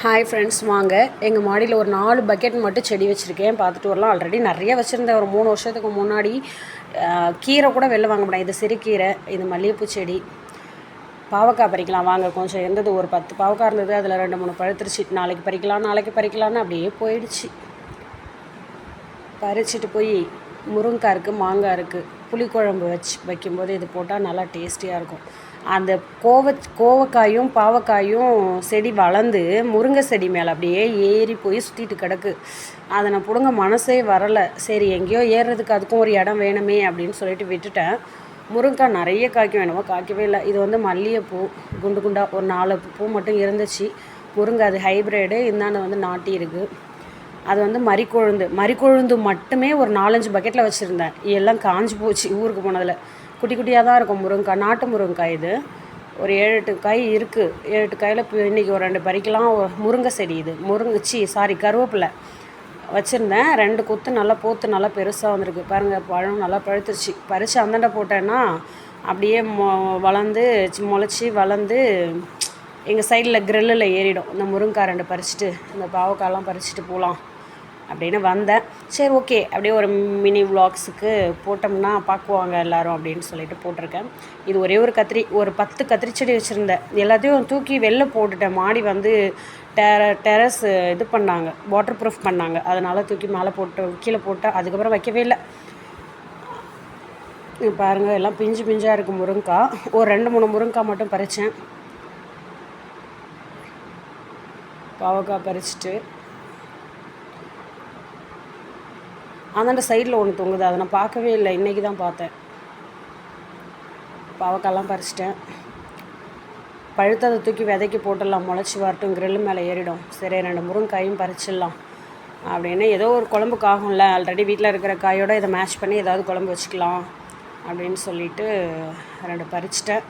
Hi friends வாங்க. எங்கள் மாடியில் ஒரு நாலு பக்கெட் மட்டும் செடி வச்சுருக்கேன். பார்த்துட்டு வரலாம். ஆல்ரெடி நிறைய வச்சுருந்தேன். ஒரு மூணு வருஷத்துக்கு முன்னாடி கீரை கூட வெளில வாங்க முடியாது. இது சிறுகீரை இது மல்லிகைப்பூ செடி. பாவக்காய் பறிக்கலாம். வாங்க கொஞ்சம் இருந்தது. ஒரு பத்து பாவக்காய் இருந்தது. அதில் ரெண்டு மூணு பழுத்துருச்சு நாளைக்கு பறிக்கலாம் நாளைக்கு பறிக்கலாம்னு அப்படியே போயிடுச்சு. பறிச்சுட்டு போய் முருங்கைக்காய் இருக்குது மாங்காய் இருக்குது புளிக்குழம்பு வச்சு வைக்கும்போது இது போட்டால் நல்லா டேஸ்டியாக இருக்கும். அந்த கோவ கோவக்காயும் பாவக்காயும் செடி வளர்ந்து முருங்கை செடி மேலே அப்படியே ஏறி போய் சுற்றிட்டு கிடக்கு. அதை நான் பிடுங்க மனசே வரலை. சரி எங்கேயோ ஏறுறதுக்கு அதுக்கும் ஒரு இடம் வேணுமே அப்படின்னு சொல்லிட்டு விட்டுட்டேன். முருங்கைக்காய் நிறைய காய்க்கும். வேணுமோ காய்க்கவே இல்லை. இது வந்து மல்லிகைப்பூ குண்டு குண்டாக ஒரு நாலு பூ மட்டும் இருந்துச்சு. முருங்கை அது ஹைப்ரிடு இந்தாண்டு வந்து நாட்டி இருக்குது அது வந்து மறிக்கொழுந்து மறிக்கொழுந்து மட்டுமே ஒரு நாலஞ்சு பக்கெட்டில் வச்சுருந்தேன். எல்லாம் காஞ்சு போச்சு ஊருக்கு போனதில். குட்டி குட்டியாக தான் இருக்கும் முருங்கைக்காய் நாட்டு முருங்கைக்காய் இது. ஒரு ஏழு எட்டு காய் இருக்குது ஏழு எட்டு காயில் இப்போ இன்றைக்கி ஒரு ரெண்டு பறிக்கலாம். முருங்கை செடி இது. முருங்கைச்சி சாரி கருவேப்பிலை வச்சுருந்தேன். ரெண்டு கொத்து நல்லா போத்து நல்லா பெருசாக வந்திருக்கு. பாருங்கள் பழம் நல்லா பழுத்துருச்சு. பறித்து அந்தாண்ட போட்டேன்னா அப்படியே மொ வளர்ந்து முளைச்சி வளர்ந்து எங்கள் சைடில் க்ரில்லில் ஏறிடும். இந்த முருங்கைக்காய் ரெண்டு பறிச்சுட்டு இந்த பாவக்காயெல்லாம் பறிச்சுட்டு போகலாம் அப்படின்னு வந்தேன். சரி ஓகே. அப்படியே ஒரு மினி விலாக்ஸுக்கு போட்டோம்னா பார்க்குவாங்க எல்லோரும் அப்படின்னு சொல்லிட்டு போட்டிருக்கேன். இது ஒரே ஒரு கத்திரி ஒரு பத்து கத்திரி செடி வச்சுருந்தேன். எல்லாத்தையும் தூக்கி வெளில போட்டுட்டேன். மாடி வந்து டெர டெரஸ் இது பண்ணாங்க வாட்டர் ப்ரூஃப் பண்ணாங்க. அதனால் தூக்கி மேலே போட்டு கீழே போட்டேன் அதுக்கப்புறம் வைக்கவே இல்லை. பாருங்கள் பாருங்க எல்லாம் பிஞ்சு பிஞ்சாக இருக்குது முருங்கக்காய் ஒரு ரெண்டு மூணு முருங்காய் மட்டும் பறித்தேன் பாவக்காய் பறிச்சுட்டு அந்தாண்ட சைடில் ஒன்று தொங்குது. அதை நான் பார்க்கவே இல்லை. இன்றைக்கி தான் பார்த்தேன். பாவக்காயெல்லாம் பறிச்சிட்டேன். பழுத்ததை தூக்கி விதைக்கி போட்டுடலாம். முளைச்சி வரட்டும். கிரில் மேலே ஏறிடும். சரி ரெண்டு முருங்கைக்காயும் பறிச்சிடலாம். அப்படின்னு ஏதோ ஒரு குழம்புக்கு ஆகும்ல. ஆல்ரெடி வீட்டில் இருக்கிற காயோட இதை மேட்ச் பண்ணி ஏதாவது குழம்பு வச்சுக்கலாம் அப்படின்னு சொல்லிட்டு ரெண்டு பறிச்சிட்டேன்.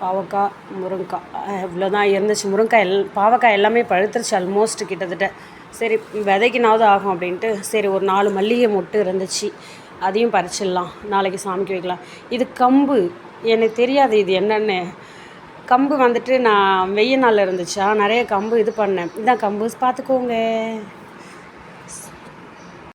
பாவக்காய் முருங்கைக்காய் இவ்வளோதான் இருந்துச்சு. முருங்கைக்காய் எல் பாவக்காய் எல்லாமே பழுத்துருச்சு ஆல்மோஸ்ட் கிட்டத்தட்ட. சரி விதைக்கினாவது ஆகும் அப்படின்ட்டு சரி ஒரு நாலு மல்லிகை மொட்டு இருந்துச்சு. அதையும் பறிச்சிடலாம். நாளைக்கு சாமிக்கு வைக்கலாம். இது கம்பு. எனக்கு தெரியாது இது என்னென்னு. கம்பு வந்துட்டு நான் வெய்ய நாளில் இருந்துச்சா. நிறைய கம்பு இது பண்ணேன். இதான் கம்பு. பார்த்துக்கோங்க.